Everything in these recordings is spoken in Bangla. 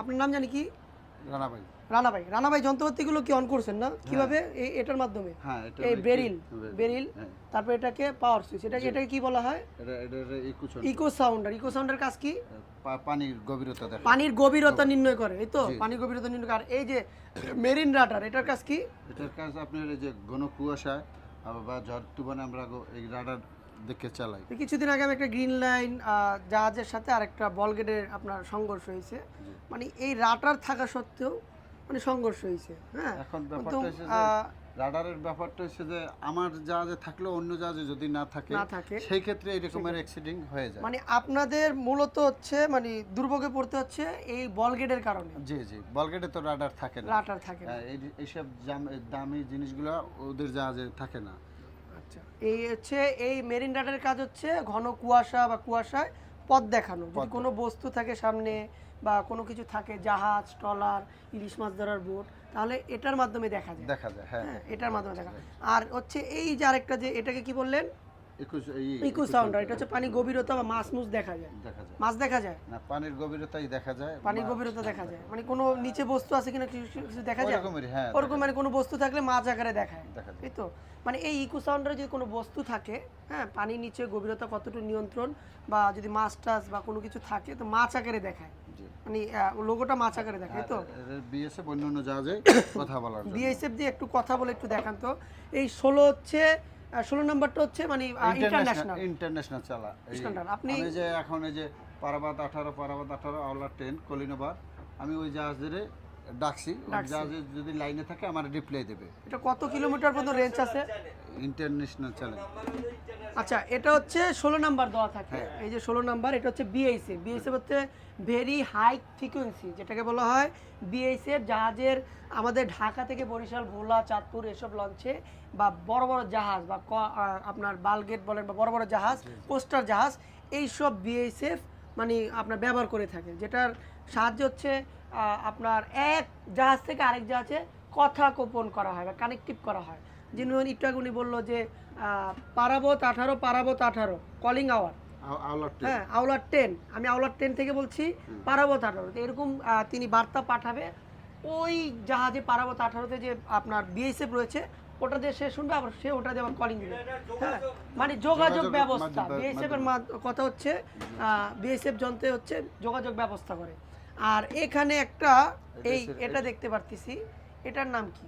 আপনার নাম জানি কি? রানা ভাই রানা ভাই রানা ভাই যন্ত্রপাতিগুলো কি অন করছেন না? কীভাবে? এই এটার মাধ্যমে? হ্যাঁ এই বেরিল বেরিল হ্যাঁ। তারপর এটাকে পাওয়ার সুইচ এটা এটাকে কি বলা হয়? ইকো সাউন্ডার ইকো সাউন্ডার কাজ কি? পানির গভীরতা দেখা পানির গভীরতা নির্ণয় করে এই তো? পানির গভীরতা নির্ণয় করে। আর এই যে মেরিন রাডার এটার কাজ কি? এটার কাজ আপনার এই যে ঘন কুয়াশা বা ঝড় তুফানে আমরা এই রাডার দেখে চালাই। কিছুদিন আগে আমি একটা গ্রিন লাইন জাহাজের সাথে আরেকটা বলগেটের আপনার সংঘর্ষ হয়েছে। মানে এই রাটার থাকা সত্ত্বেও মানে সংঘর্ষ হয়েছে হ্যাঁ? এখন ব্যাপারটা রাডারের ব্যাপারটা হচ্ছে যে আমার জাহাজে থাকলেও অন্য জাহাজে যদি না থাকে না থাকে সেই ক্ষেত্রে এরকমের অ্যাক্সিডেন্ট হয়ে যায়। মানে আপনাদের মূলত হচ্ছে মানে দুর্ভোগে পড়তে হচ্ছে এই বলগেটের কারণে। জি জি বলগেটে তো রাডার থাকে না। রাটার থাকে না। এইসব দামি জিনিসগুলো ওদের জাহাজে থাকে না। আচ্ছা। এই হচ্ছে এই মেরিন রাডারের কাজ হচ্ছে ঘন কুয়াশা বা কুয়াশায় পথ দেখানো। যদি কোনো বস্তু থাকে সামনে বা কোনো কিছু থাকে জাহাজ ট্রলার ইলিশ মাছ ধরার বোট তাহলে এটার মাধ্যমে দেখা যায়। দেখা যায় হ্যাঁ। হ্যাঁ এটার মাধ্যমে দেখা যায়। আর হচ্ছে এই যে আরেকটা যে এটাকে কি বললেন? এটা হচ্ছে পানি গভীরতা বা মাছ মুছ দেখা যায়। মাছ দেখা যায়? না পানির গভীরতাই দেখা যায় পানির গভীরতা দেখা যায়। মানে কোনো নিচে বস্তু আছে কিনা কিছু কিছু দেখা যায়? হ্যাঁ ওরকম মানে কোনো বস্তু থাকলে মাছ আকারে দেখায়। এই তো? মানে এই ইকো যদি কোনো বস্তু থাকে হ্যাঁ পানির নিচে গভীরতা কতটুকু নিয়ন্ত্রণ বা যদি মাছ টাছ বা কোনো কিছু থাকে তো মাছ আকারে দেখায়। মানে লোগোটা মাছ আকারে দেখায় তো? বিএসএফ অন্য অন্য জাহাজে কথা বলার বিএসএফ দিয়ে একটু কথা বলে একটু দেখান তো। এই ষোলো হচ্ছে ষোলো নাম্বারটা হচ্ছে মানে ইন্টারন্যাশনাল ইন্টারন্যাশনাল চালা। স্ট্যান্ডার্ড আপনি- আমি যে এখন এই যে পারাবাদ আঠারো পারাবাদ আঠারো আওলা টেন কলিনোবার আমি ওই জাহাজের ডাকছি। জাহাজে যদি লাইনে থাকে আমার রিপ্লাই দেবে। এটা কত কিলোমিটার পর্যন্ত রেঞ্জ আছে? ইন্টারন্যাশনাল চ্যানেল আচ্ছা এটা হচ্ছে ষোলো নাম্বার দেওয়া থাকে। এই যে ষোলো নাম্বার এটা হচ্ছে B S F B S F হচ্ছে ভেরি হাই ফ্রিকোয়েন্সি যেটাকে বলা হয় বিএসএফ জাহাজের আমাদের ঢাকা থেকে বরিশাল ভোলা চাঁদপুর এসব লঞ্চে বা বড় বড় জাহাজ বা আপনার বালগেট বলেন বা বড় বড় জাহাজ কোস্টার জাহাজ এইসব বিএসএফ মানে আপনার ব্যবহার করে থাকে যেটার সাহায্য হচ্ছে আপনার এক জাহাজ থেকে আরেক জাহাজে কথা গোপন করা হয় বা কানেক্টিভ করা হয়। যিনি একটু উনি বলল যে পারাবত আঠারো পারাবত আঠারো কলিং আওয়ার হ্যাঁ আওলার টেন আমি আওলার টেন থেকে বলছি পারাবত আঠারো। তো এরকম তিনি বার্তা পাঠাবে। ওই জাহাজে পারাবত আঠারোতে যে আপনার বিএসএফ রয়েছে ওটা দিয়ে সে শুনবে আবার সে ওটা দিয়ে আবার কলিং দিবে। হ্যাঁ মানে যোগাযোগ ব্যবস্থা। বিএসএফ এর কথা হচ্ছে বিএসএফ যন্ত্রে হচ্ছে যোগাযোগ ব্যবস্থা করে। আর এখানে একটা এই এটা দেখতে পারতেছি এটার নাম কি?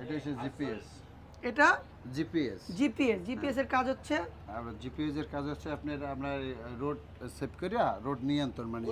এটা হচ্ছে জিপিএস। এটা? জিপিএস। জিপিএস। জিপিএস এর কাজ হচ্ছে? আর জিপিএস এর কাজ হচ্ছে আপনার আমরা রোড সেভ করিয়া রোড নিয়ন্ত্রণ মানে